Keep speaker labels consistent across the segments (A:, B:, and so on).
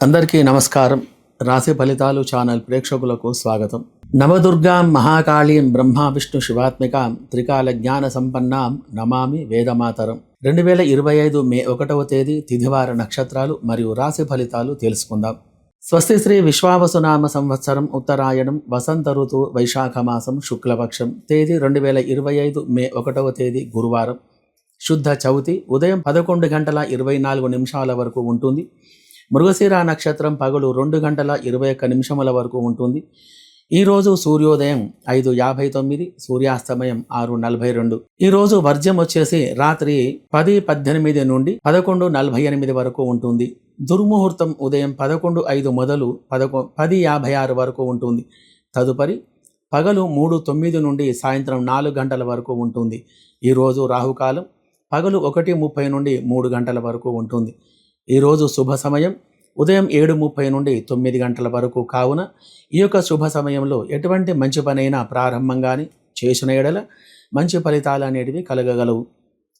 A: అందరికీ నమస్కారం. రాశి ఫలితాలు ఛానల్ ప్రేక్షకులకు స్వాగతం. నవదుర్గాం మహాకాళీం బ్రహ్మ విష్ణు శివాత్మికాం త్రికాల జ్ఞాన సంపన్నాం నమామి వేదమాతరం. రెండు వేల ఇరవై ఐదు మే ఒకటవ తేదీ తిథివార నక్షత్రాలు మరియు రాశి ఫలితాలు తెలుసుకుందాం. స్వస్తి శ్రీ విశ్వావసునామ సంవత్సరం ఉత్తరాయణం వసంత ఋతువు వైశాఖ మాసం శుక్లపక్షం తేదీ రెండు వేల ఇరవై ఐదు మే ఒకటవ తేదీ గురువారం. శుద్ధ చవితి ఉదయం పదకొండు గంటల ఇరవై నాలుగు నిమిషాల వరకు ఉంటుంది. మృగశిర నక్షత్రం పగలు రెండు గంటల ఇరవై ఒక్క నిమిషముల వరకు ఉంటుంది. ఈరోజు సూర్యోదయం ఐదు యాభై తొమ్మిది సూర్యాస్తమయం ఆరు నలభై రెండు. ఈరోజు వర్జ్యం వచ్చేసి రాత్రి పది పద్దెనిమిది నుండి పదకొండు నలభై ఎనిమిది వరకు ఉంటుంది. దుర్ముహూర్తం ఉదయం పదకొండు ఐదు మొదలు పదకొ పది యాభై ఆరు వరకు ఉంటుంది. తదుపరి పగలు మూడు తొమ్మిది నుండి సాయంత్రం నాలుగు గంటల వరకు ఉంటుంది. ఈరోజు రాహుకాలం పగలు ఒకటి ముప్పై నుండి మూడు గంటల వరకు ఉంటుంది. ఈరోజు శుభ సమయం. ఉదయం ఏడు ముప్పై నుండి తొమ్మిది గంటల వరకు కావున ఈ యొక్క శుభ సమయంలో ఎటువంటి మంచి పనైనా ప్రారంభం కానీ చేసిన ఎడల మంచి ఫలితాలు అనేటివి కలగగలవు.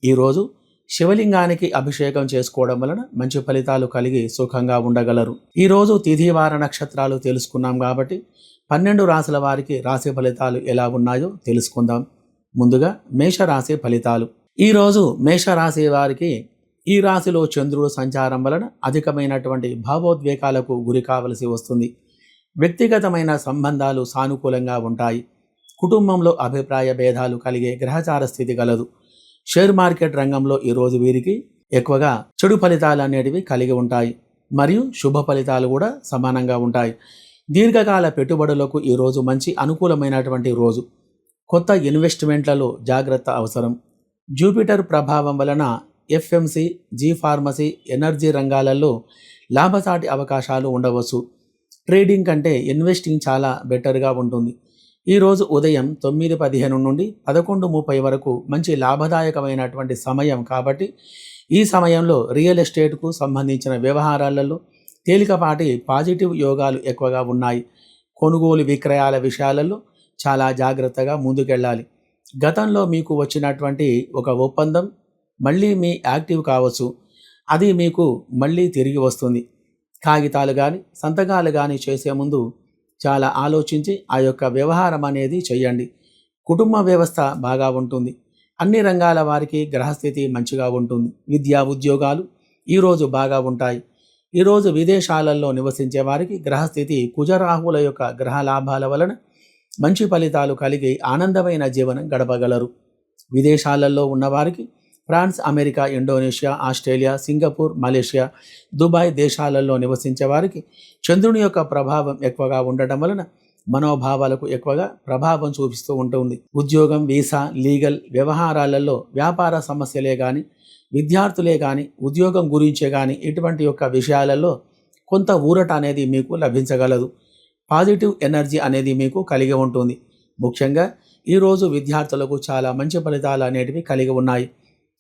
A: ఈరోజు శివలింగానికి అభిషేకం చేసుకోవడం వలన మంచి ఫలితాలు కలిగి సుఖంగా ఉండగలరు. ఈరోజు తిథివార నక్షత్రాలు తెలుసుకున్నాం కాబట్టి పన్నెండు రాశుల వారికి రాశి ఫలితాలు ఎలా ఉన్నాయో తెలుసుకుందాం. ముందుగా మేషరాశి ఫలితాలు. ఈరోజు మేషరాశి వారికి ఈ రాశిలో చంద్రుడు సంచారం వలన అధికమైనటువంటి భావోద్వేగాలకు గురి కావలసి వస్తుంది. వ్యక్తిగతమైన సంబంధాలు సానుకూలంగా ఉంటాయి. కుటుంబంలో అభిప్రాయ భేదాలు కలిగే గ్రహచార స్థితి కలదు షేర్ మార్కెట్ రంగంలో ఈరోజు వీరికి ఎక్కువగా చెడు ఫలితాలు అనేటివి కలిగి ఉంటాయి. మరియు శుభ ఫలితాలు కూడా సమానంగా ఉంటాయి. దీర్ఘకాల పెట్టుబడులకు ఈరోజు మంచి అనుకూలమైనటువంటి రోజు. కొత్త ఇన్వెస్ట్మెంట్లలో జాగ్రత్త అవసరం. జూపిటర్ ప్రభావం వలన ఎఫ్ఎంసి జీ ఫార్మసీ ఎనర్జీ రంగాలలో లాభసాటి అవకాశాలు ఉండవచ్చు. ట్రేడింగ్ కంటే ఇన్వెస్టింగ్ చాలా బెటర్గా ఉంటుంది. ఈరోజు ఉదయం తొమ్మిది పదిహేను నుండి పదకొండు ముప్పై వరకు మంచి లాభదాయకమైనటువంటి సమయం కాబట్టి ఈ సమయంలో రియల్ ఎస్టేట్కు సంబంధించిన వ్యవహారాలలో తేలికపాటి పాజిటివ్ యోగాలు ఎక్కువగా ఉన్నాయి. కొనుగోలు విక్రయాల విషయాలలో చాలా జాగ్రత్తగా ముందుకెళ్ళాలి. గతంలో మీకు వచ్చినటువంటి ఒక ఒప్పందం మళ్ళీ మీ యాక్టివ్ కావచ్చు. అది మీకు మళ్ళీ తిరిగి వస్తుంది. కాగితాలు కానీ సంతకాలు కానీ చేసే ముందు చాలా ఆలోచించి ఆ యొక్క వ్యవహారం అనేది చేయండి. కుటుంబ వ్యవస్థ బాగా ఉంటుంది. అన్ని రంగాల వారికి గ్రహస్థితి మంచిగా ఉంటుంది. విద్యా ఉద్యోగాలు ఈరోజు బాగా ఉంటాయి. ఈరోజు విదేశాలలో నివసించే వారికి గ్రహస్థితి కుజరాహుల యొక్క గ్రహ లాభాల వలన మంచి ఫలితాలు కలిగి ఆనందమైన జీవనం గడపగలరు. విదేశాలలో ఉన్నవారికి France America Indonesia Australia Singapore Malaysia Dubai దేశాలలో నివసించే వారికి చంద్రుని యొక్క ప్రభావం ఎక్కువగా ఉండటం వలన మనోభావాలకు ఎక్కువగా ప్రభావం చూపిస్తూ ఉంటుంది. ఉద్యోగం వీసా లీగల్ వ్యవహారాలలో వ్యాపార సమస్యలే కానీ విద్యార్థులే కానీ ఉద్యోగం గురించే కానీ ఇటువంటి యొక్క విషయాలలో కొంత ఊరట అనేది మీకు లభించగలదు. పాజిటివ్ ఎనర్జీ అనేది మీకు కలిగి ఉంటుంది. ముఖ్యంగా ఈరోజు విద్యార్థులకు చాలా మంచి ఫలితాలు అనేటివి కలిగి ఉన్నాయి.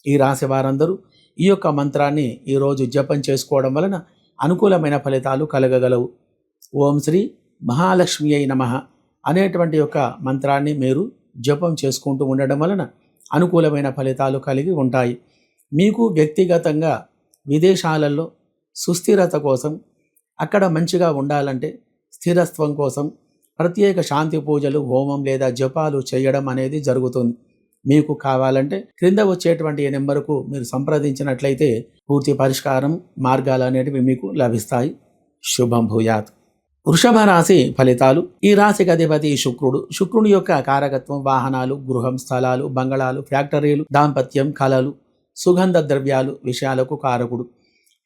A: ఈ రాశి వారందరూ ఈ యొక్క మంత్రాన్ని ఈరోజు జపం చేసుకోవడం వలన అనుకూలమైన ఫలితాలు కలగగలవు. ఓం శ్రీ మహాలక్ష్మి అయి నమ అనేటువంటి యొక్క మంత్రాన్ని మీరు జపం చేసుకుంటూ ఉండడం వలన అనుకూలమైన ఫలితాలు కలిగి ఉంటాయి. మీకు వ్యక్తిగతంగా విదేశాలలో సుస్థిరత కోసం అక్కడ మంచిగా ఉండాలంటే స్థిరత్వం కోసం ప్రత్యేక శాంతి పూజలు హోమం లేదా జపాలు చేయడం అనేది జరుగుతుంది. మీకు కావాలంటే క్రింద వచ్చేటువంటి ఈ నెంబర్కు మీరు సంప్రదించినట్లయితే పూర్తి పరిష్కారం మార్గాలు అనేటివి మీకు లభిస్తాయి. శుభం భూయాత్. వృషభ రాశి ఫలితాలు. ఈ రాశికి అధిపతి శుక్రుడు. శుక్రుని యొక్క కారకత్వం వాహనాలు గృహం స్థలాలు బంగళాలు ఫ్యాక్టరీలు దాంపత్యం కళలు సుగంధ ద్రవ్యాలు విషయాలకు కారకుడు.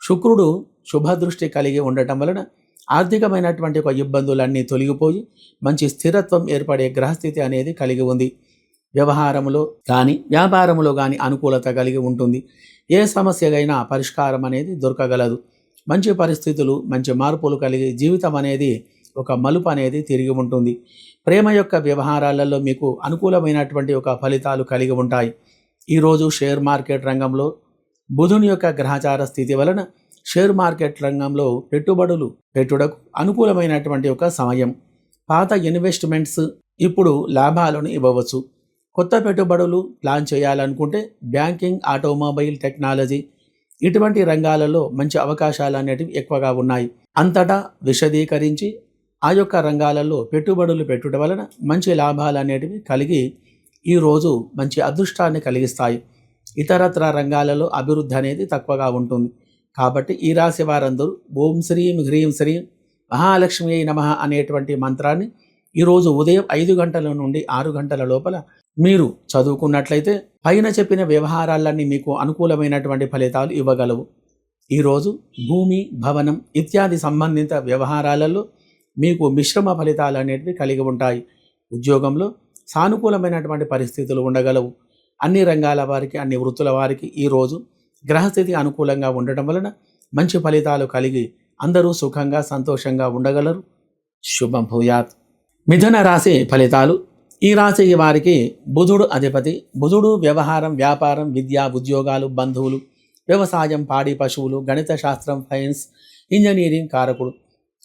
A: శుక్రుడు శుభదృష్టి కలిగి ఉండటం వలన ఆర్థికమైనటువంటి ఒక ఇబ్బందులన్నీ తొలగిపోయి మంచి స్థిరత్వం ఏర్పడే గ్రహస్థితి అనేది కలిగి ఉంది. వ్యవహారములో కానీ వ్యాపారములో కానీ అనుకూలత కలిగి ఉంటుంది. ఏ సమస్యకైనా పరిష్కారం అనేది దొరకగలదు. మంచి పరిస్థితులు మంచి మార్పులు కలిగి జీవితం అనేది ఒక మలుపు అనేది తిరిగి ఉంటుంది. ప్రేమ యొక్క వ్యవహారాలలో మీకు అనుకూలమైనటువంటి ఒక ఫలితాలు కలిగి ఉంటాయి. ఈరోజు షేర్ మార్కెట్ రంగంలో బుధుని యొక్క గ్రహచార స్థితి వలన షేర్ మార్కెట్ రంగంలో పెట్టుబడులు పెట్టుటకు అనుకూలమైనటువంటి ఒక సమయం. పాత ఇన్వెస్ట్మెంట్స్ ఇప్పుడు లాభాలను ఇవ్వవచ్చు. కొత్త పెట్టుబడులు ప్లాన్ చేయాలనుకుంటే బ్యాంకింగ్ ఆటోమొబైల్ టెక్నాలజీ ఇటువంటి రంగాలలో మంచి అవకాశాలు అనేటివి ఎక్కువగా ఉన్నాయి. అంతటా విశదీకరించి ఆ యొక్క రంగాలలో పెట్టుబడులు పెట్టుట వలన మంచి లాభాలు అనేటివి కలిగి ఈరోజు మంచి అదృష్టాన్ని కలిగిస్తాయి. ఇతరత్ర రంగాలలో అభివృద్ధి అనేది తక్కువగా ఉంటుంది. కాబట్టి ఈ రాశి వారందరూ ఓం శ్రీం హ్రీం శ్రీం మహాలక్ష్మి నమ అనేటువంటి మంత్రాన్ని ఈరోజు ఉదయం ఐదు గంటల నుండి ఆరు గంటల లోపల మీరు చదువుకున్నట్లయితే పైన చెప్పిన వ్యవహారాలన్నీ మీకు అనుకూలమైనటువంటి ఫలితాలు ఇవ్వగలవు. ఈరోజు భూమి భవనం ఇత్యాది సంబంధిత వ్యవహారాలలో మీకు మిశ్రమ ఫలితాలు అనేటివి కలిగి ఉంటాయి. ఉద్యోగంలో సానుకూలమైనటువంటి పరిస్థితులు ఉండగలవు. అన్ని రంగాల వారికి అన్ని వృత్తుల వారికి ఈరోజు గ్రహస్థితి అనుకూలంగా ఉండటం వలన మంచి ఫలితాలు కలిగి అందరూ సుఖంగా సంతోషంగా ఉండగలరు. శుభం భూయాత్. మిథున రాశి ఫలితాలు ఈ రాశి వారికి బుధుడు అధిపతి బుధుడు వ్యవహారం వ్యాపారం విద్య ఉద్యోగాలు బంధువులు వ్యవసాయం పాడి పశువులు గణిత శాస్త్రం సైన్స్ ఇంజనీరింగ్ కారకుడు.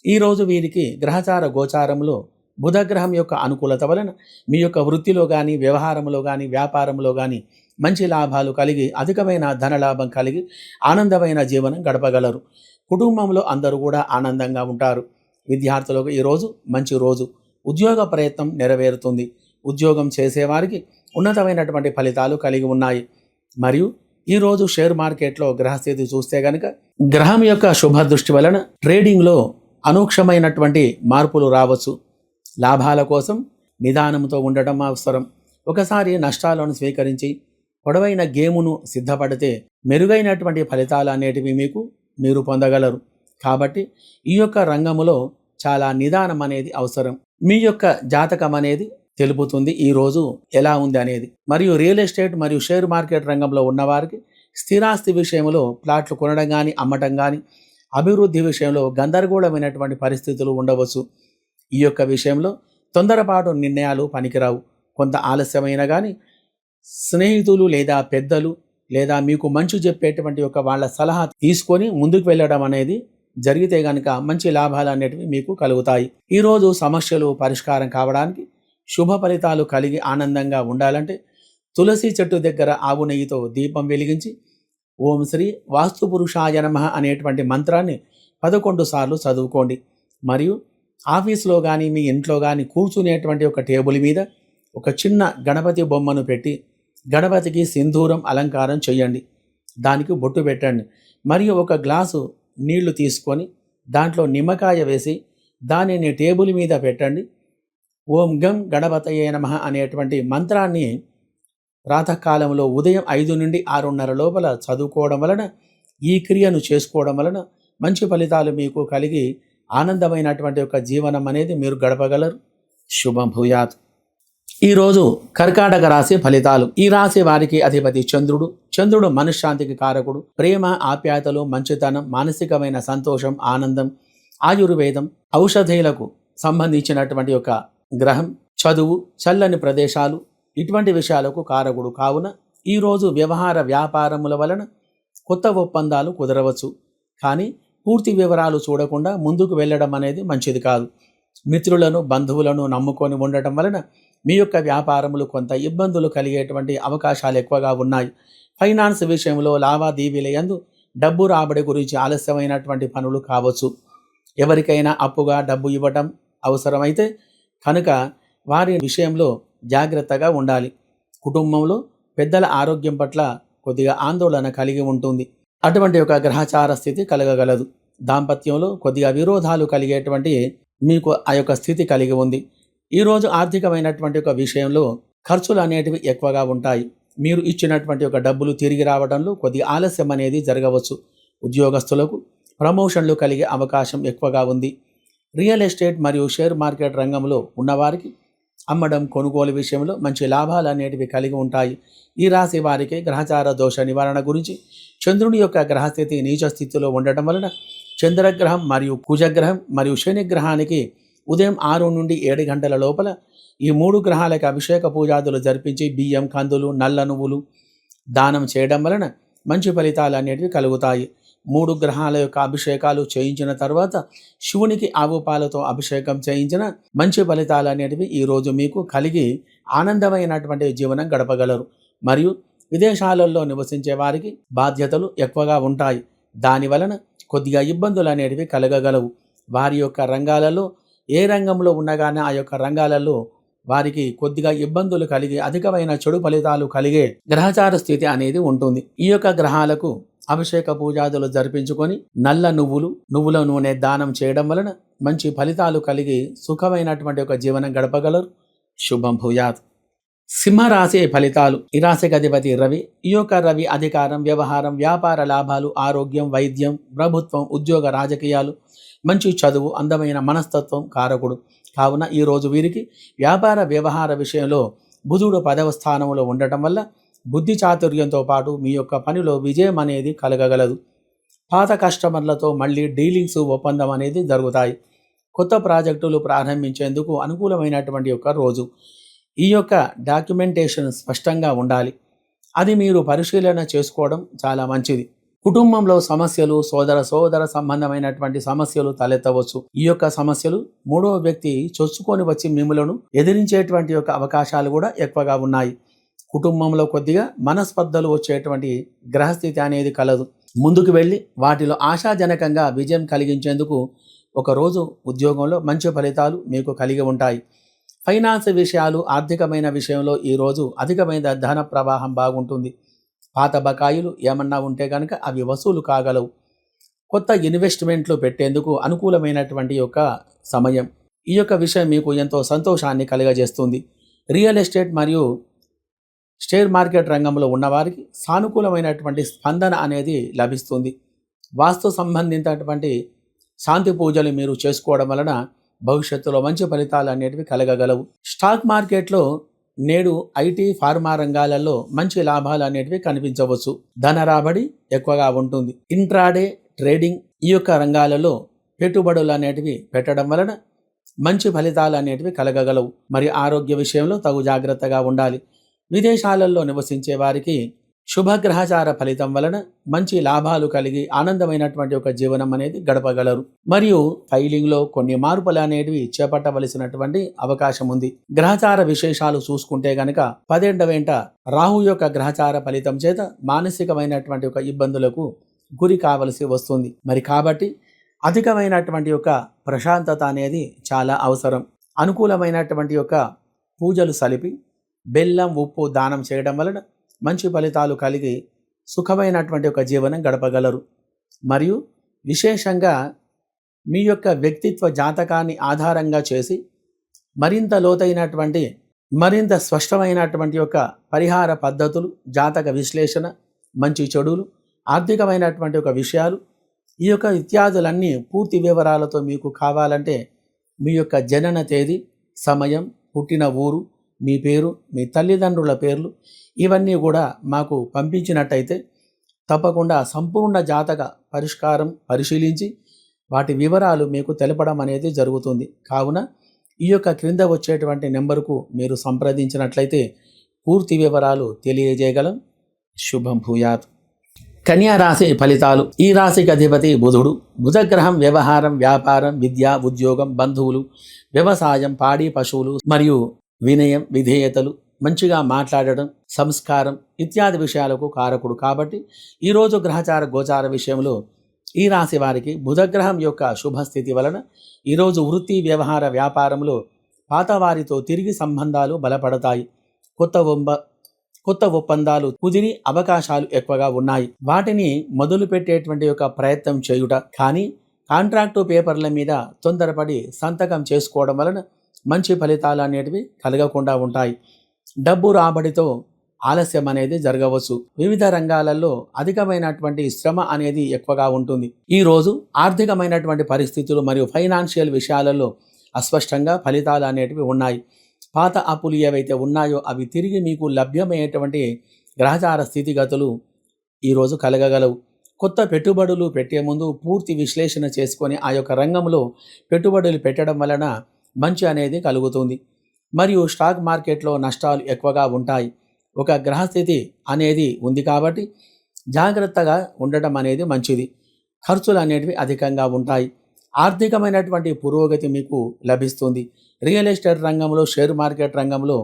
A: ఈరోజు వీరికి గ్రహచార గోచారంలో బుధగ్రహం యొక్క అనుకూలత వలన మీ యొక్క వృత్తిలో కానీ వ్యవహారంలో కానీ వ్యాపారంలో కానీ మంచి లాభాలు కలిగి అధికమైన ధనలాభం కలిగి ఆనందమైన జీవనం గడపగలరు. కుటుంబంలో అందరూ కూడా ఆనందంగా ఉంటారు. విద్యార్థులకు ఈరోజు మంచి రోజు. ఉద్యోగ ప్రయత్నం నెరవేరుతుంది. ఉద్యోగం చేసేవారికి ఉన్నతమైనటువంటి ఫలితాలు కలిగి ఉన్నాయి. మరియు ఈరోజు షేర్ మార్కెట్లో గ్రహస్థితి చూస్తే గనక గ్రహం యొక్క శుభ దృష్టి వలన ట్రేడింగ్లో అనూక్షమైనటువంటి మార్పులు రావచ్చు. లాభాల కోసం నిదానంతో ఉండటం అవసరం. ఒకసారి నష్టాలను స్వీకరించి పొడవైన గేమును సిద్ధపడితే మెరుగైనటువంటి ఫలితాలు అనేటివి మీకు మీరు పొందగలరు. కాబట్టి ఈ యొక్క రంగములో చాలా నిదానం అనేది అవసరం. మీ యొక్క జాతకం అనేది తెలుపుతుంది. ఈ రోజు ఎలా ఉంది అనేది. మరియు రియల్ ఎస్టేట్ మరియు షేర్ మార్కెట్ రంగంలో ఉన్నవారికి స్థిరాస్తి విషయంలో ప్లాట్లు కొనడం కానీ అమ్మటం కానీ అభివృద్ధి విషయంలో గందరగోళమైనటువంటి పరిస్థితులు ఉండవచ్చు. ఈ యొక్క విషయంలో తొందరపాటు నిర్ణయాలు పనికిరావు. కొంత ఆలస్యమైన కానీ స్నేహితులు లేదా పెద్దలు లేదా మీకు మంచి చెప్పేటువంటి ఒక వాళ్ళ సలహా తీసుకొని ముందుకు వెళ్ళడం అనేది జరిగితే కనుక మంచి లాభాలు అనేటివి మీకు కలుగుతాయి. ఈరోజు సమస్యలు పరిష్కారం కావడానికి శుభ ఫలితాలు కలిగి ఆనందంగా ఉండాలంటే తులసి చెట్టు దగ్గర ఆవు నెయ్యితో దీపం వెలిగించి ఓం శ్రీ వాస్తు పురుషాయ అనేటువంటి మంత్రాన్ని పదకొండు సార్లు చదువుకోండి. మరియు ఆఫీస్లో కానీ మీ ఇంట్లో కానీ కూర్చునేటువంటి ఒక టేబుల్ మీద ఒక చిన్న గణపతి బొమ్మను పెట్టి గణపతికి సింధూరం అలంకారం చేయండి. దానికి బొట్టు పెట్టండి. మరియు ఒక గ్లాసు నీళ్ళు తీసుకొని దాంట్లో నిమ్మకాయ వేసి దానిని టేబుల్ మీద పెట్టండి. ఓం గం గణపతయే నమ అనేటువంటి మంత్రాన్ని ప్రాతకాలంలో ఉదయం ఐదు నుండి ఆరున్నర లోపల చదువుకోవడం వలన ఈ క్రియను చేసుకోవడం వలన మంచి ఫలితాలు మీకు కలిగి ఆనందమైనటువంటి ఒక జీవనం అనేది మీరు గడపగలరు. శుభం భూయాత్. ఈరోజు కర్కాటక రాశి ఫలితాలు. ఈ రాశి వారికి అధిపతి చంద్రుడు. చంద్రుడు మనశ్శాంతికి కారకుడు. ప్రేమ ఆప్యాయతలు మంచితనం మానసికమైన సంతోషం ఆనందం ఆయుర్వేదం ఔషధీలకు సంబంధించినటువంటి ఒక గ్రహం చదువు చల్లని ప్రదేశాలు ఇటువంటి విషయాలకు కారకుడు కావున ఈరోజు వ్యవహార వ్యాపారముల వలన కొత్త ఒప్పందాలు కుదరవచ్చు. కానీ పూర్తి వివరాలు చూడకుండా ముందుకు వెళ్ళడం అనేది మంచిది కాదు. మిత్రులను బంధువులను నమ్ముకొని ఉండటం వలన మీ యొక్క వ్యాపారములు కొంత ఇబ్బందులు కలిగేటువంటి అవకాశాలు ఎక్కువగా ఉన్నాయి. ఫైనాన్స్ విషయంలో లావాదేవీల యందు డబ్బు రాబడి గురించి ఆలస్యమైనటువంటి పనులు కావచ్చు. ఎవరికైనా అప్పుగా డబ్బు ఇవ్వటం అవసరమైతే కనుక వారి విషయంలో జాగ్రత్తగా ఉండాలి. కుటుంబంలో పెద్దల ఆరోగ్యం పట్ల కొద్దిగా ఆందోళన కలిగి ఉంటుంది. అటువంటి ఒక గ్రహచార స్థితి కలగగలదు. దాంపత్యంలో కొద్దిగా విరోధాలు కలిగేటువంటి మీకు ఆ యొక్క స్థితి కలిగి ఉంది. ఈరోజు ఆర్థికమైనటువంటి ఒక విషయంలో ఖర్చులు అనేటివి ఎక్కువగా ఉంటాయి. మీరు ఇచ్చినటువంటి ఒక డబ్బులు తిరిగి రావడంలో కొద్ది ఆలస్యం అనేది జరగవచ్చు. ఉద్యోగస్తులకు ప్రమోషన్లు కలిగే అవకాశం ఎక్కువగా ఉంది. రియల్ ఎస్టేట్ మరియు షేర్ మార్కెట్ రంగంలో ఉన్నవారికి అమ్మడం కొనుగోలు విషయంలో మంచి లాభాలు అనేటివి కలిగి ఉంటాయి. ఈ రాశి వారికి గ్రహచార దోష నివారణ గురించి చంద్రుని యొక్క గ్రహస్థితి నీచ స్థితిలో ఉండటం వలన చంద్రగ్రహం మరియు కుజగ్రహం మరియు శనిగ్రహానికి ఉదయం ఆరు నుండి ఏడు గంటల లోపల ఈ మూడు గ్రహాలకు అభిషేక పూజాదులు జరిపించి బియ్యం కందులు నల్ల నువ్వులు దానం చేయడం వలన మంచి ఫలితాలు అనేటివి కలుగుతాయి. మూడు గ్రహాల యొక్క అభిషేకాలు చేయించిన తర్వాత శివునికి ఆవు పాలతో అభిషేకం చేయించిన మంచి ఫలితాలు అనేటివి ఈరోజు మీకు కలిగి ఆనందమైనటువంటి జీవనం గడపగలరు. మరియు విదేశాలలో నివసించే వారికి బాధ్యతలు ఎక్కువగా ఉంటాయి. దాని వలన కొద్దిగా ఇబ్బందులు అనేటివి కలగగలవు. వారి యొక్క రంగాలలో ఏ రంగంలో ఉన్నగానే ఆ యొక్క రంగాలలో వారికి కొద్దిగా ఇబ్బందులు కలిగి అధికమైన చెడు ఫలితాలు కలిగే గ్రహచార స్థితి అనేది ఉంటుంది. ఈ యొక్క గ్రహాలకు అభిషేక పూజాదులు జరిపించుకొని నల్ల నువ్వులు నువ్వుల నూనె దానం చేయడం వలన మంచి ఫలితాలు కలిగి సుఖమైనటువంటి ఒక జీవనం గడపగలరు. శుభం భూయాత్. సింహరాశి ఫలితాలు. ఈ రాశికి అధిపతి రవి. ఈ యొక్క రవి అధికారం వ్యవహారం వ్యాపార లాభాలు ఆరోగ్యం వైద్యం ప్రభుత్వం ఉద్యోగ రాజకీయాలు మంచి చదువు అందమైన మనస్తత్వం కారకుడు. కావున ఈరోజు వీరికి వ్యాపార వ్యవహార విషయంలో బుధుడు పదవ స్థానంలో ఉండటం వల్ల బుద్ధి చాతుర్యంతో పాటు మీ యొక్క పనిలో విజయం అనేది కలగగలదు. పాత కస్టమర్లతో మళ్ళీ డీలింగ్స్ ఒప్పందం అనేది జరుగుతాయి. కొత్త ప్రాజెక్టులు ప్రారంభించేందుకు అనుకూలమైనటువంటి యొక్క రోజు. ఈ యొక్క డాక్యుమెంటేషన్ స్పష్టంగా ఉండాలి. అది మీరు పరిశీలన చేసుకోవడం చాలా మంచిది. కుటుంబంలో సమస్యలు సోదర సోదర సంబంధమైనటువంటి సమస్యలు తలెత్తవచ్చు. ఈ యొక్క సమస్యలు మూడవ వ్యక్తి చొచ్చుకొని వచ్చి మిమ్మలను ఎదిరించేటువంటి యొక్క అవకాశాలు కూడా ఎక్కువగా ఉన్నాయి. కుటుంబంలో కొద్దిగా మనస్పర్ధలు వచ్చేటువంటి గ్రహస్థితి అనేది కలదు. ముందుకు వెళ్ళి వాటిలో ఆశాజనకంగా విజయం కలిగించేందుకు ఒక రోజు ఉద్యోగంలో మంచి ఫలితాలు మీకు కలిగి ఉంటాయి. ఫైనాన్స్ విషయాలు ఆర్థికమైన విషయంలో ఈరోజు అధికమైన ధన ప్రవాహం బాగుంటుంది. పాత బకాయిలు ఏమన్నా ఉంటే కనుక అవి వసూలు కాగలవు. కొత్త ఇన్వెస్ట్మెంట్లు పెట్టేందుకు అనుకూలమైనటువంటి యొక్క సమయం. ఈ యొక్క విషయం మీకు ఎంతో సంతోషాన్ని కలుగజేస్తుంది. రియల్ ఎస్టేట్ మరియు షేర్ మార్కెట్ రంగంలో ఉన్నవారికి సానుకూలమైనటువంటి స్పందన అనేది లభిస్తుంది. వాస్తు సంబంధించినటువంటి శాంతి పూజలు మీరు చేసుకోవడం వలన భవిష్యత్తులో మంచి ఫలితాలు అనేటివి కలగగలవు. స్టాక్ మార్కెట్లో నేడు ఐటీ ఫార్మా రంగాలలో మంచి లాభాలు అనేటివి కనిపించవచ్చు. ధన రాబడి ఎక్కువగా ఉంటుంది. ఇంట్రాడే ట్రేడింగ్ ఈ యొక్క రంగాలలో పెట్టుబడులు అనేటివి పెట్టడం వలన మంచి ఫలితాలు అనేటివి కలగగలవు. మరి ఆరోగ్య విషయంలో తగు జాగ్రత్తగా ఉండాలి. విదేశాలలో నివసించే వారికి శుభగ్రహచార ఫలితం వలన మంచి లాభాలు కలిగి ఆనందమైనటువంటి ఒక జీవనం అనేది గడపగలరు. మరియు ఫైలింగ్లో కొన్ని మార్పులు అనేటివి చేపట్టవలసినటువంటి అవకాశం ఉంది. గ్రహచార విశేషాలు చూసుకుంటే గనక పదేంట వెంట రాహు యొక్క గ్రహచార ఫలితం చేత మానసికమైనటువంటి ఒక ఇబ్బందులకు గురి కావలసి వస్తుంది. మరి కాబట్టి అధికమైనటువంటి యొక్క ప్రశాంతత అనేది చాలా అవసరం. అనుకూలమైనటువంటి యొక్క పూజలు సలిపి బెల్లం ఉప్పు దానం చేయడం వలన మంచి ఫలితాలు కలిగి సుఖమైనటువంటి ఒక జీవనం గడపగలరు. మరియు విశేషంగా మీ యొక్క వ్యక్తిత్వ జాతకాన్ని ఆధారంగా చేసి మరింత లోతైనటువంటి మరింత స్పష్టమైనటువంటి యొక్క పరిహార పద్ధతులు జాతక విశ్లేషణ మంచి చెడులు ఆర్థికమైనటువంటి ఒక విషయాలు ఈ యొక్క ఇత్యాదులన్నీ పూర్తి వివరాలతో మీకు కావాలంటే మీ యొక్క జనన తేదీ సమయం పుట్టిన ఊరు మీ పేరు మీ తల్లిదండ్రుల పేర్లు ఇవన్నీ కూడా మాకు పంపించినట్టయితే తప్పకుండా సంపూర్ణ జాతక పరిష్కారం పరిశీలించి వాటి వివరాలు మీకు తెలపడం అనేది జరుగుతుంది. కావున ఈ యొక్క క్రింద వచ్చేటువంటి నెంబరుకు మీరు సంప్రదించినట్లయితే పూర్తి వివరాలు తెలియజేయగలం. శుభం భూయాత్. కన్యా రాశి ఫలితాలు. ఈ రాశికి అధిపతి బుధుడు. బుధగ్రహం వ్యవహారం వ్యాపారం విద్య ఉద్యోగం బంధువులు వ్యవసాయం పాడి పశువులు మరియు వినయం విధేయతలు మంచిగా మాట్లాడడం సంస్కారం ఇత్యాది విషయాలకు కారకుడు. కాబట్టి ఈరోజు గ్రహచార గోచార విషయంలో ఈ రాశి వారికి బుధగ్రహం యొక్క శుభస్థితి వలన ఈరోజు వృత్తి వ్యవహార వ్యాపారంలో పాతవారితో తిరిగి సంబంధాలు బలపడతాయి. కొత్త ఒంబ కొత్త ఒప్పందాలు కుదిరి అవకాశాలు ఎక్కువగా ఉన్నాయి. వాటిని మొదలు పెట్టేటువంటి యొక్క ప్రయత్నం చేయుట. కానీ కాంట్రాక్టు పేపర్ల మీద తొందరపడి సంతకం చేసుకోవడం వలన మంచి ఫలితాలు అనేటివి కలగకుండా ఉంటాయి. డబ్బు రాబడితో ఆలస్యం అనేది జరగవచ్చు. వివిధ రంగాలలో అధికమైనటువంటి శ్రమ అనేది ఎక్కువగా ఉంటుంది. ఈ రోజు ఆర్థికమైనటువంటి పరిస్థితులు మరియు ఫైనాన్షియల్ విషయాలలో అస్పష్టంగా ఫలితాలు అనేటివి ఉన్నాయి. పాత అప్పులు ఏవైతే ఉన్నాయో అవి తిరిగి మీకు లభ్యమయ్యేటువంటి గ్రహచార స్థితిగతులు ఈరోజు కలగగలవు. కొత్త పెట్టుబడులు పెట్టే ముందు పూర్తి విశ్లేషణ చేసుకొని ఆ యొక్క రంగంలో పెట్టుబడులు పెట్టడం వలన మంచి అనేది కలుగుతుంది. మరియు స్టాక్ మార్కెట్లో నష్టాలు ఎక్కువగా ఉంటాయి. ఒక గ్రహస్థితి అనేది ఉంది కాబట్టి జాగ్రత్తగా ఉండటం అనేది మంచిది. ఖర్చులు అనేటివి అధికంగా ఉంటాయి. ఆర్థికమైనటువంటి పురోగతి మీకు లభిస్తుంది. రియల్ ఎస్టేట్ రంగంలో షేర్ మార్కెట్ రంగంలో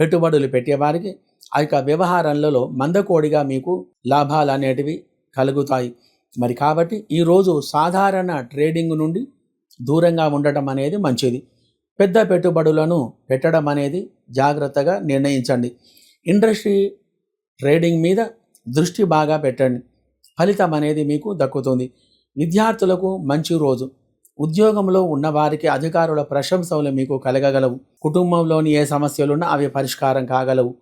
A: పెట్టుబడులు పెట్టేవారికి ఆ యొక్క వ్యవహారంలో మందకోడిగా మీకు లాభాలు అనేటివి కలుగుతాయి. మరి కాబట్టి ఈరోజు సాధారణ ట్రేడింగ్ నుండి దూరంగా ఉండటం అనేది మంచిది. పెద్ద పెట్టుబడులను పెట్టడం అనేది జాగ్రత్తగా నిర్ణయించండి. ఇండస్ట్రీ ట్రేడింగ్ మీద దృష్టి బాగా పెట్టండి. ఫలితం అనేది మీకు దక్కుతుంది. విద్యార్థులకు మంచి రోజు. ఉద్యోగంలో ఉన్నవారికి అధికారుల ప్రశంసలు మీకు కలగగలవు. కుటుంబంలోని ఏ సమస్యలున్నా అవి పరిష్కారం కాగలవు.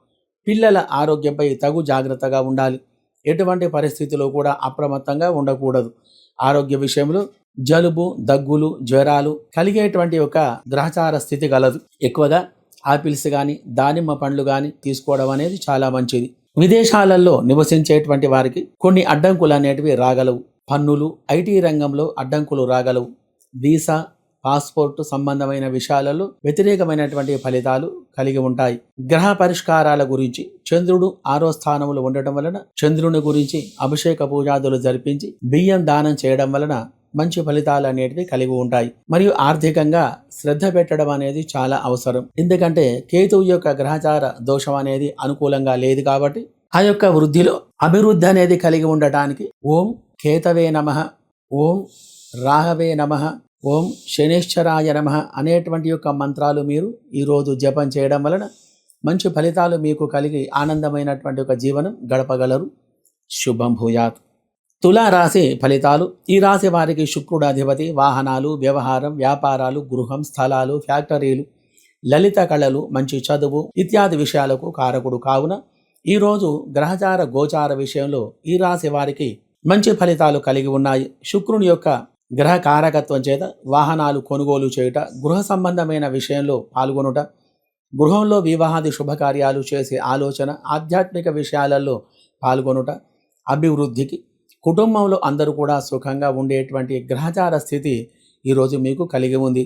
A: పిల్లల ఆరోగ్యంపై తగు జాగ్రత్తగా ఉండాలి. ఎటువంటి పరిస్థితుల్లో కూడా అప్రమత్తంగా ఉండకూడదు. ఆరోగ్య విషయంలో జలుబు దగ్గులు జ్వరాలు కలిగేటువంటి ఒక గ్రహచార స్థితి కలదు ఎక్కువగా ఆపిల్స్ కానీ దానిమ్మ పండ్లు కానీ తీసుకోవడం అనేది చాలా మంచిది. విదేశాలలో నివసించేటువంటి వారికి కొన్ని అడ్డంకులు అనేటివి రాగలవు. పన్నులు ఐటీ రంగంలో అడ్డంకులు రాగలవు. వీసా పాస్పోర్ట్ సంబంధమైన విషయాలలో వ్యతిరేకమైనటువంటి ఫలితాలు కలిగి ఉంటాయి. గ్రహ పరిష్కారాల గురించి చంద్రుడు ఆరో స్థానంలో ఉండటం వలన చంద్రుని గురించి అభిషేక పూజాదులు జరిపించి బియ్యం దానం చేయడం వలన మంచి ఫలితాలు అనేటివి కలిగి ఉంటాయి. మరియు ఆర్థికంగా శ్రద్ధ పెట్టడం అనేది చాలా అవసరం. ఎందుకంటే కేతువు యొక్క గ్రహచార దోషం అనేది అనుకూలంగా లేదు కాబట్టి ఆ యొక్క వృద్ధిలో అభివృద్ధి అనేది కలిగి ఉండటానికి ఓం కేతవే నమ ఓం రాహవే నమ ఓం శనేశ్వరాయ నమ అనేటువంటి యొక్క మంత్రాలు మీరు ఈరోజు జపం చేయడం వలన మంచి ఫలితాలు మీకు కలిగి ఆనందమైనటువంటి ఒక జీవనం గడపగలరు. శుభం భూయాత్. తులారాశి ఫలితాలు. ఈ రాశి వారికి శుక్రుడు అధిపతి వాహనాలు వ్యవహారం వ్యాపారాలు గృహం స్థలాలు ఫ్యాక్టరీలు లలిత కళలు మంచి చదువు ఇత్యాది విషయాలకు కారకుడు కావున ఈరోజు గ్రహచార గోచార విషయంలో ఈ రాశి వారికి మంచి ఫలితాలు కలిగి ఉన్నాయి. శుక్రుని యొక్క గ్రహ కారకత్వం చేత వాహనాలు కొనుగోలు చేయుట గృహ సంబంధమైన విషయంలో పాల్గొనుట గృహంలో వివాహాది శుభకార్యాలు చేసే ఆలోచన ఆధ్యాత్మిక విషయాలలో పాల్గొనుట అభివృద్ధికి కుటుంబంలో అందరూ కూడా సుఖంగా ఉండేటువంటి గ్రహచార స్థితి ఈరోజు మీకు కలిగి ఉంది.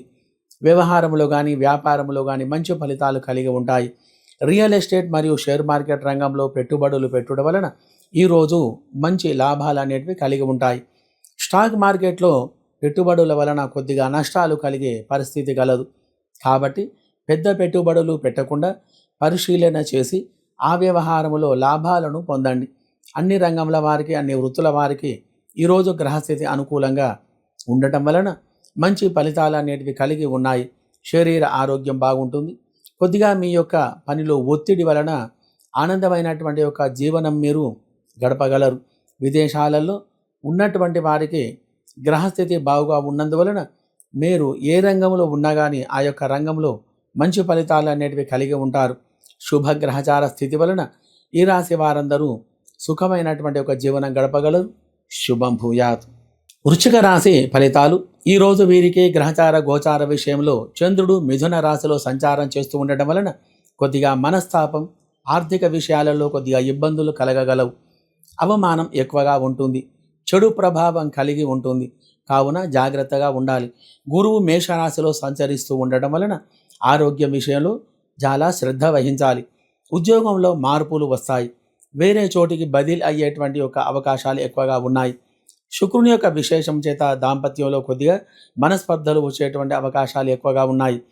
A: వ్యవహారంలో కానీ వ్యాపారంలో కానీ మంచి ఫలితాలు కలిగి ఉంటాయి. రియల్ ఎస్టేట్ మరియు షేర్ మార్కెట్ రంగంలో పెట్టుబడులు పెట్టుట వలన ఈరోజు మంచి లాభాలు అనేటివి కలిగి ఉంటాయి. స్టాక్ మార్కెట్లో పెట్టుబడుల వలన కొద్దిగా నష్టాలు కలిగే పరిస్థితి కలదు. కాబట్టి పెద్ద పెట్టుబడులు పెట్టకుండా పరిశీలన చేసి ఆ వ్యవహారములో లాభాలను పొందండి. అన్ని రంగంల వారికి అన్ని వృత్తుల వారికి ఈరోజు గ్రహస్థితి అనుకూలంగా ఉండటం వలన మంచి ఫలితాలు అనేటివి కలిగి ఉన్నాయి. శరీర ఆరోగ్యం బాగుంటుంది. కొద్దిగా మీ యొక్క పనిలో ఒత్తిడి వలన ఆనందమైనటువంటి యొక్క జీవనం మీరు గడపగలరు. విదేశాలలో ఉన్నటువంటి వారికి గ్రహస్థితి బాగుగా ఉన్నందువలన మీరు ఏ రంగంలో ఉన్నా కానీ ఆ యొక్క రంగంలో మంచి ఫలితాలు అనేటివి కలిగి ఉంటారు. శుభగ్రహచార స్థితి వలన ఈ రాశి వారందరూ సుఖమైనటువంటి ఒక జీవనం గడపగలరు. శుభం భూయాత్. వృశ్చిక రాశి ఫలితాలు. ఈరోజు వీరికి గ్రహచార గోచార విషయంలో చంద్రుడు మిథున రాశిలో సంచారం చేస్తూ ఉండటం వలన కొద్దిగా మనస్తాపం ఆర్థిక విషయాలలో కొద్దిగా ఇబ్బందులు కలగగలవు. అవమానం ఎక్కువగా ఉంటుంది. చెడు ప్రభావం కలిగి ఉంటుంది. కావున జాగ్రత్తగా ఉండాలి. గురువు మేషరాశిలో సంచరిస్తూ ఉండటం వలన ఆరోగ్యం విషయంలో చాలా శ్రద్ధ వహించాలి. ఉద్యోగంలో మార్పులు వస్తాయి. వేరే చోటికి బదిలీ అయ్యేటువంటి యొక్క అవకాశాలు ఎక్కువగా ఉన్నాయి. శుక్రుని యొక్క విశేషం చేత దాంపత్యంలో కొద్దిగా మనస్పర్ధలు వచ్చేటువంటి అవకాశాలు ఎక్కువగా ఉన్నాయి.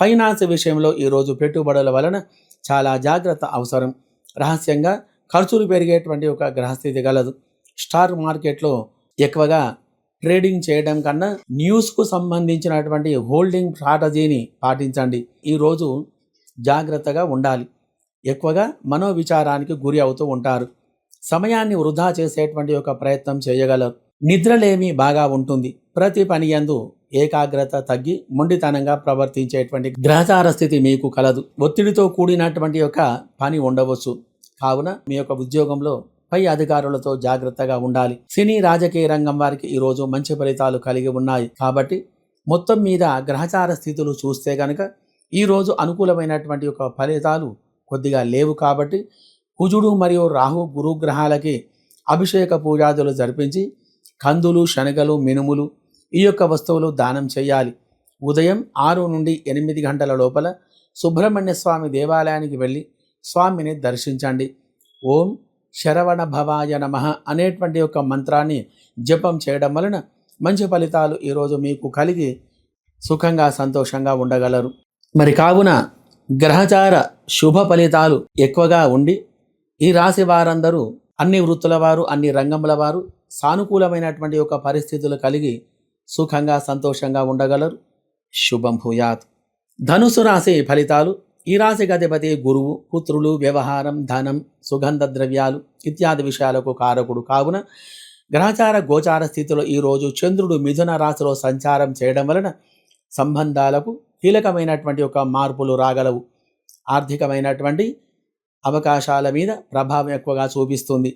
A: ఫైనాన్స్ విషయంలో ఈరోజు పెట్టుబడుల వలన చాలా జాగ్రత్త అవసరం. రహస్యంగా ఖర్చులు పెరిగేటువంటి ఒక గ్రహస్థితి గలదు. స్టాక్ మార్కెట్లో ఎక్కువగా ట్రేడింగ్ చేయడం కన్నా న్యూస్కు సంబంధించినటువంటి హోల్డింగ్ స్ట్రాటజీని పాటించండి. ఈరోజు జాగ్రత్తగా ఉండాలి. ఎక్కువగా మనోవిచారానికి గురి అవుతూ ఉంటారు. సమయాన్ని వృధా చేసేటువంటి ఒక ప్రయత్నం చేయగలరు. నిద్రలేమి బాగా ఉంటుంది. ప్రతి పని యందు ఏకాగ్రత తగ్గి మొండితనంగా ప్రవర్తించేటువంటి గ్రహచార స్థితి మీకు కలదు. ఒత్తిడితో కూడినటువంటి యొక్క పని ఉండవచ్చు. కావున మీ యొక్క ఉద్యోగంలో పై అధికారులతో జాగ్రత్తగా ఉండాలి. సినీ రాజకీయ రంగం వారికి ఈరోజు మంచి ఫలితాలు కలిగి ఉన్నాయి. కాబట్టి మొత్తం మీద గ్రహచార స్థితులు చూస్తే కనుక ఈరోజు అనుకూలమైనటువంటి ఒక ఫలితాలు కొద్దిగా లేవు కాబట్టి కుజుడు మరియు రాహు గురుగ్రహాలకి అభిషేక పూజాదులు జరిపించి కందులు శనగలు మినుములు ఈ యొక్క వస్తువులు దానం చేయాలి. ఉదయం ఆరు నుండి ఎనిమిది గంటల లోపల సుబ్రహ్మణ్య స్వామి దేవాలయానికి వెళ్ళి స్వామిని దర్శించండి. ఓం శరవణ భవాయ నమ అనేటువంటి ఒక మంత్రాన్ని జపం చేయడం వలన మంచి ఫలితాలు ఈరోజు మీకు కలిగి సుఖంగా సంతోషంగా ఉండగలరు. మరి కావున గ్రహచార శుభ ఫలితాలు ఎక్కువగా ఉండి ఈ రాశి వారందరూ అన్ని వృత్తుల వారు అన్ని రంగముల వారు సానుకూలమైనటువంటి ఒక పరిస్థితులు కలిగి సుఖంగా సంతోషంగా ఉండగలరు. శుభం భూయాత్. ధనుసు రాశి ఫలితాలు ఈ రాశి అధిపతి గురువు పుత్రులు వ్యవహారం ధనం సుగంధ ద్రవ్యాలు ఇత్యాది విషయాలకు కారకుడు కావున గ్రహచార గోచార స్థితిలో ఈరోజు చంద్రుడు మిథున రాశిలో సంచారం చేయడం వలన సంబంధాలకు కీలకమైనటువంటి ఒక మార్పులు రాగలవు. ఆర్థికమైనటువంటి అవకాశాల మీద ప్రభావం ఎక్కువగా చూపిస్తుంది.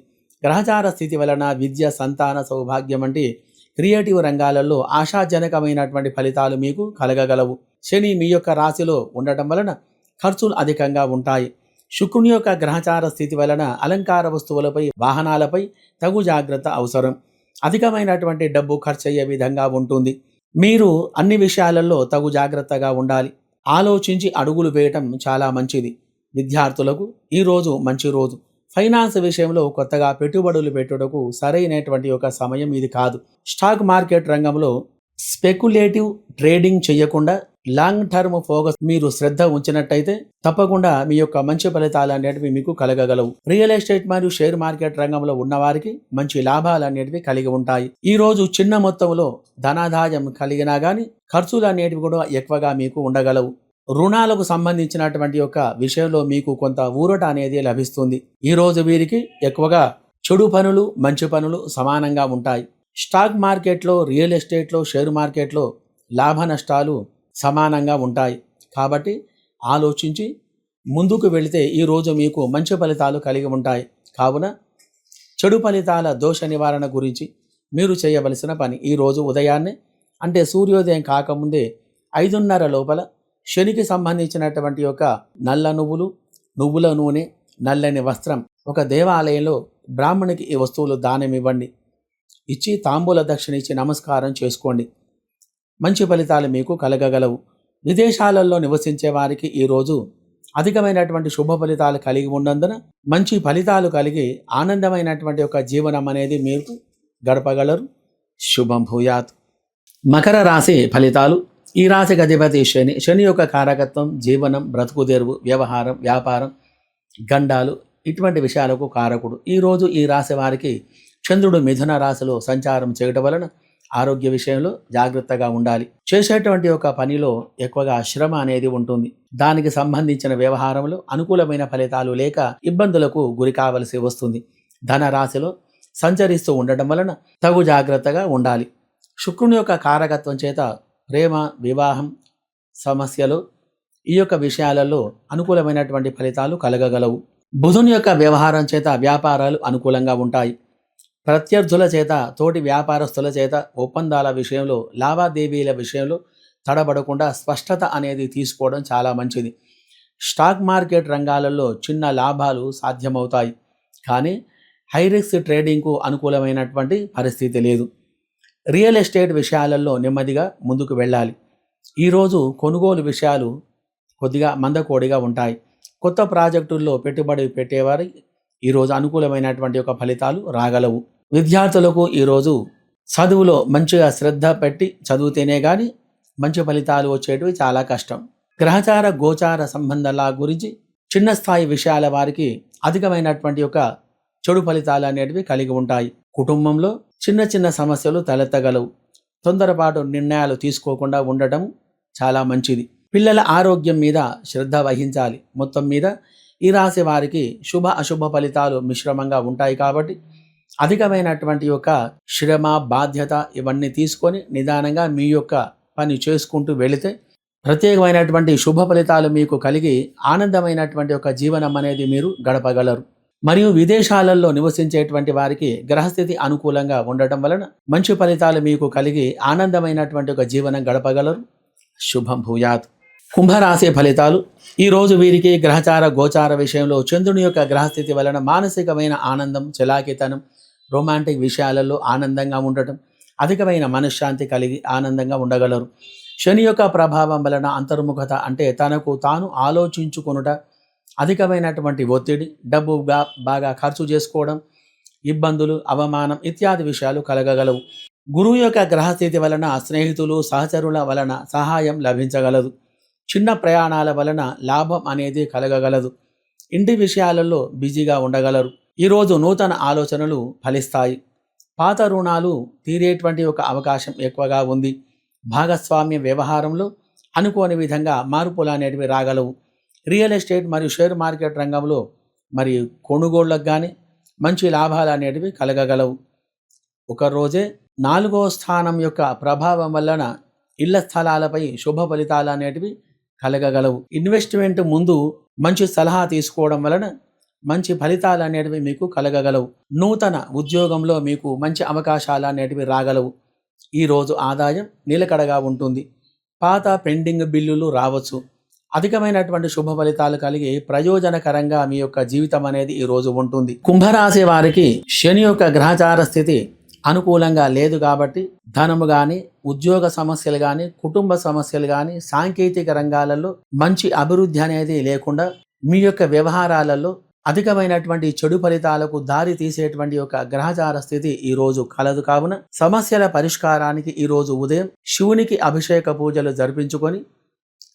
A: గ్రహచార స్థితి వలన విద్య సంతాన సౌభాగ్యం వంటి క్రియేటివ్ రంగాలలో ఆశాజనకమైనటువంటి ఫలితాలు మీకు కలగగలవు. శని మీ యొక్క రాశిలో ఉండటం వలన ఖర్చులు అధికంగా ఉంటాయి. శుక్రుని యొక్క గ్రహచార స్థితి వలన అలంకార వస్తువులపై వాహనాలపై తగు జాగ్రత్త అవసరం. అధికమైనటువంటి డబ్బు ఖర్చు అయ్యే విధంగా ఉంటుంది. మీరు అన్ని విషయాలలో తగు జాగ్రత్తగా ఉండాలి. ఆలోచించి అడుగులు వేయటం చాలా మంచిది. విద్యార్థులకు ఈరోజు మంచి రోజు. ఫైనాన్స్ విషయంలో కొత్తగా పెట్టుబడులు పెట్టుటకు సరైనటువంటి ఒక సమయం ఇది కాదు. స్టాక్ మార్కెట్ రంగంలో స్పెక్యులేటివ్ ట్రేడింగ్ చేయకుండా లాంగ్ టర్మ్ ఫోకస్ మీరు శ్రద్ధ ఉంచినట్టయితే తప్పకుండా మీ యొక్క మంచి ఫలితాలు అనేటివి మీకు కలగగలవు. రియల్ ఎస్టేట్ మరియు షేర్ మార్కెట్ రంగంలో ఉన్నవారికి మంచి లాభాలు అనేటివి కలిగి ఉంటాయి. ఈ రోజు చిన్న మొత్తంలో ధనాదాయం కలిగినా గాని ఖర్చులు అనేటివి కూడా ఎక్కువగా మీకు ఉండగలవు. రుణాలకు సంబంధించినటువంటి యొక్క విషయంలో మీకు కొంత ఊరట అనేది లభిస్తుంది. ఈ రోజు వీరికి ఎక్కువగా చెడు పనులు మంచి పనులు సమానంగా ఉంటాయి. స్టాక్ మార్కెట్లో రియల్ ఎస్టేట్లో షేర్ మార్కెట్లో లాభ నష్టాలు సమానంగా ఉంటాయి. కాబట్టి ఆలోచించి ముందుకు వెళితే ఈరోజు మీకు మంచి ఫలితాలు కలిగి ఉంటాయి. కావున చెడు ఫలితాల దోష నివారణ గురించి మీరు చేయవలసిన పని ఈరోజు ఉదయాన్నే అంటే సూర్యోదయం కాకముందే ఐదున్నర లోపల శనికి సంబంధించినటువంటి ఒక నల్ల నువ్వులు నువ్వుల నూనె నల్లని వస్త్రం ఒక దేవాలయంలో బ్రాహ్మణికి ఈ వస్తువులు దానం ఇవ్వండి ఇచ్చి తాంబూల దక్షిణ ఇచ్చి నమస్కారం చేసుకోండి. మంచి ఫలితాలు మీకు కలగగలవు. విదేశాలలో నివసించే వారికి ఈరోజు అధికమైనటువంటి శుభ ఫలితాలు కలిగి ఉన్నందున మంచి ఫలితాలు కలిగి ఆనందమైనటువంటి ఒక జీవనం అనేది మీరు గడపగలరు. శుభం భూయాత్. మకర రాశి ఫలితాలు. ఈ రాశికి అధిపతి శని. శని యొక్క కారకత్వం జీవనం బ్రతుకుదేరువు వ్యవహారం వ్యాపారం గండాలు ఇటువంటి విషయాలకు కారకుడు. ఈరోజు ఈ రాశి వారికి చంద్రుడు మిథున రాశిలో సంచారం చేయటం వలన ఆరోగ్య విషయంలో జాగ్రత్తగా ఉండాలి. చేసేటువంటి ఒక పనిలో ఎక్కువగా శ్రమ అనేది ఉంటుంది. దానికి సంబంధించిన వ్యవహారంలో అనుకూలమైన ఫలితాలు లేక ఇబ్బందులకు గురి కావలసి వస్తుంది. ధన రాశిలో సంచరిస్తూ ఉండటం వలన తగు జాగ్రత్తగా ఉండాలి. శుక్రుని యొక్క కారకత్వం చేత ప్రేమ వివాహం సమస్యలు ఈ యొక్క విషయాలలో అనుకూలమైనటువంటి ఫలితాలు కలగగలవు. బుధుని యొక్క వ్యవహారం చేత వ్యాపారాలు అనుకూలంగా ఉంటాయి. ప్రత్యర్థుల చేత తోటి వ్యాపారస్తుల చేత ఒప్పందాల విషయంలో లావాదేవీల విషయంలో తడబడకుండా స్పష్టత అనేది తీసుకోవడం చాలా మంచిది. స్టాక్ మార్కెట్ రంగాలలో చిన్న లాభాలు సాధ్యమవుతాయి. కానీ హైరిక్స్ ట్రేడింగ్కు అనుకూలమైనటువంటి పరిస్థితి లేదు. రియల్ ఎస్టేట్ విషయాలలో నెమ్మదిగా ముందుకు వెళ్ళాలి. ఈరోజు కొనుగోలు విషయాలు కొద్దిగా మందకోడిగా ఉంటాయి. కొత్త ప్రాజెక్టుల్లో పెట్టుబడి పెట్టేవారి ఈరోజు అనుకూలమైనటువంటి ఒక ఫలితాలు రాగలవు. విద్యార్థులకు ఈరోజు చదువులో మంచిగా శ్రద్ధ పెట్టి చదివితేనే కానీ మంచి ఫలితాలు వచ్చేటివి చాలా కష్టం. గ్రహచార గోచార సంబంధాల గురించి చిన్న స్థాయి విషయాల వారికి అధికమైనటువంటి ఒక చెడు ఫలితాలు అనేటివి కలిగి ఉంటాయి. కుటుంబంలో చిన్న చిన్న సమస్యలు తలెత్తగలవు. తొందరపాటు నిర్ణయాలు తీసుకోకుండా ఉండటం చాలా మంచిది. పిల్లల ఆరోగ్యం మీద శ్రద్ధ వహించాలి. మొత్తం మీద ఈ రాశి వారికి శుభ అశుభ ఫలితాలు మిశ్రమంగా ఉంటాయి కాబట్టి అధికమైనటువంటి యొక్క శ్రమ బాధ్యత ఇవన్నీ తీసుకొని నిదానంగా మీ యొక్క పని చేసుకుంటూ వెళితే ప్రత్యేకమైనటువంటి శుభ ఫలితాలు మీకు కలిగి ఆనందమైనటువంటి ఒక జీవనం అనేది మీరు గడపగలరు. మరియు విదేశాలలో నివసించేటువంటి వారికి గ్రహస్థితి అనుకూలంగా ఉండటం వలన మంచి ఫలితాలు మీకు కలిగి ఆనందమైనటువంటి ఒక జీవనం గడపగలరు. శుభం భూయాత్. కుంభరాశి ఫలితాలు. ఈరోజు వీరికి గ్రహచార గోచార విషయంలో చంద్రుని యొక్క గ్రహస్థితి వలన మానసికమైన ఆనందం చలాకితనం రొమాంటిక్ విషయాలలో ఆనందంగా ఉండటం అధికమైన మనశ్శాంతి కలిగి ఆనందంగా ఉండగలరు. శని యొక్క ప్రభావం వలన అంతర్ముఖత అంటే తనకు తాను ఆలోచించుకొనుట అధికమైనటువంటి ఒత్తిడి డబ్బుగా బాగా ఖర్చు చేసుకోవడం ఇబ్బందులు అవమానం ఇత్యాది విషయాలు కలగగలవు. గురువు యొక్క గ్రహస్థితి వలన స్నేహితులు సహచరుల వలన సహాయం లభించగలదు. చిన్న ప్రయాణాల వలన లాభం అనేది కలగగలదు. ఇంటి విషయాలలో బిజీగా ఉండగలరు. ఈరోజు నూతన ఆలోచనలు ఫలిస్తాయి. పాత రుణాలు తీరేటువంటి ఒక అవకాశం ఎక్కువగా ఉంది. భాగస్వామ్య వ్యవహారంలో అనుకోని విధంగా మార్పులు అనేటివి రాగలవు. రియల్ ఎస్టేట్ మరియు షేర్ మార్కెట్ రంగంలో మరి కొనుగోళ్ళకు కానీ మంచి లాభాలు అనేటివి కలగగలవు. ఒకరోజే నాలుగో స్థానం యొక్క ప్రభావం వలన ఇళ్ళ స్థలాలపై శుభ ఫలితాలు అనేటివి కలగగలవు. ఇన్వెస్ట్మెంట్ ముందు మంచి సలహా తీసుకోవడం వలన మంచి ఫలితాలు అనేటివి మీకు కలగగలవు. నూతన ఉద్యోగంలో మీకు మంచి అవకాశాలు అనేటివి రాగలవు. ఈరోజు ఆదాయం నిలకడగా ఉంటుంది. పాత పెండింగ్ బిల్లులు రావచ్చు. అధికమైనటువంటి శుభ ఫలితాలు కలిగి ప్రయోజనకరంగా మీ యొక్క జీవితం అనేది ఈ రోజు ఉంటుంది. కుంభరాశి వారికి శని యొక్క గ్రహచార స్థితి అనుకూలంగా లేదు కాబట్టి ధనము కానీ ఉద్యోగ సమస్యలు కానీ కుటుంబ సమస్యలు కానీ సాంకేతిక రంగాలలో మంచి అభివృద్ధి అనేది లేకుండా మీ యొక్క వ్యవహారాలలో అధికమైనటువంటి చెడు ఫలితాలకు దారి తీసేటువంటి ఒక గ్రహచార స్థితి ఈ రోజు కలదు కావున సమస్యల పరిష్కారానికి ఈ రోజు ఉదయం శివునికి అభిషేక పూజలు జరిపించుకొని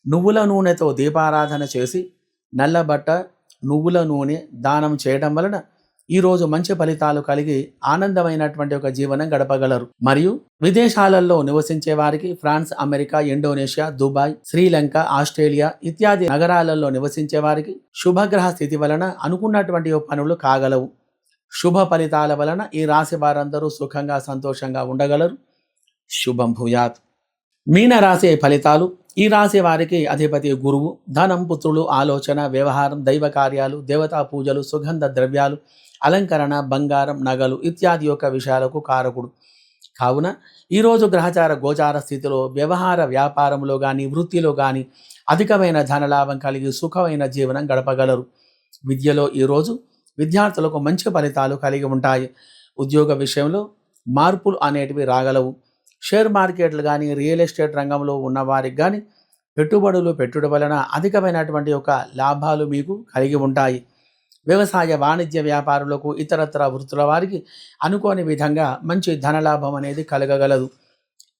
A: నువ్వుల నూనెతో దీపారాధన చేసి నల్లబట్ట నువ్వుల నూనె దానం చేయడం వలన ఈరోజు మంచి ఫలితాలు కలిగి ఆనందమైనటువంటి ఒక జీవనం గడపగలరు. మరియు విదేశాలలో నివసించే వారికి France America Indonesia Dubai Sri Lanka Australia ఇత్యాది నగరాలలో నివసించే వారికి శుభగ్రహ స్థితి వలన అనుకున్నటువంటి పనులు కాగలవు. శుభ ఫలితాల వలన ఈ రాశి వారందరూ సుఖంగా సంతోషంగా ఉండగలరు. శుభం భూయాత్. మీన రాశి ఫలితాలు. ఈ రాశి వారికి అధిపతి గురువు ధనం పుత్రులు ఆలోచన వ్యవహారం దైవ కార్యాలు దేవతా పూజలు సుగంధ ద్రవ్యాలు అలంకరణ బంగారం నగలు ఇత్యాది యొక్క విషయాలకు కారకుడు. కావున ఈరోజు గ్రహచార గోచార స్థితిలో వ్యవహార వ్యాపారంలో కానీ వృత్తిలో కానీ అధికమైన ధనలాభం కలిగి సుఖమైన జీవనం గడపగలరు. విద్యలో ఈరోజు విద్యార్థులకు మంచి ఫలితాలు కలిగి ఉంటాయి. ఉద్యోగ విషయంలో మార్పులు అనేటివి రాగలవు. షేర్ మార్కెట్లు కానీ రియల్ ఎస్టేట్ రంగంలో ఉన్నవారికి కానీ పెట్టుబడులు పెట్టుడు వలన అధికమైనటువంటి ఒక లాభాలు మీకు కలిగి ఉంటాయి. వ్యవసాయ వాణిజ్య వ్యాపారులకు ఇతరత్ర వృత్తుల వారికి అనుకోని విధంగా మంచి ధనలాభం అనేది కలగగలదు.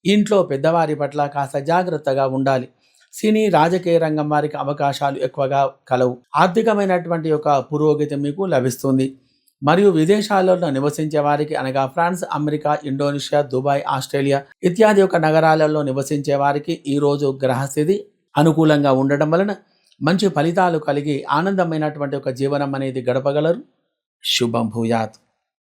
A: ఇంట్లో పెద్దవారి పట్ల కాస్త జాగ్రత్తగా ఉండాలి. సినీ రాజకీయ రంగం వారికి అవకాశాలు ఎక్కువగా కలవు. ఆర్థికమైనటువంటి ఒక పురోగతి మీకు లభిస్తుంది. మరియు విదేశాలలో నివసించే వారికి అనగా France America Indonesia Dubai Australia ఇత్యాది యొక్క నగరాలలో నివసించే వారికి ఈరోజు గ్రహస్థితి అనుకూలంగా ఉండటం వలన మంచి ఫలితాలు కలిగి ఆనందమైనటువంటి ఒక జీవనం అనేది గడపగలరు. శుభం భూయాత్.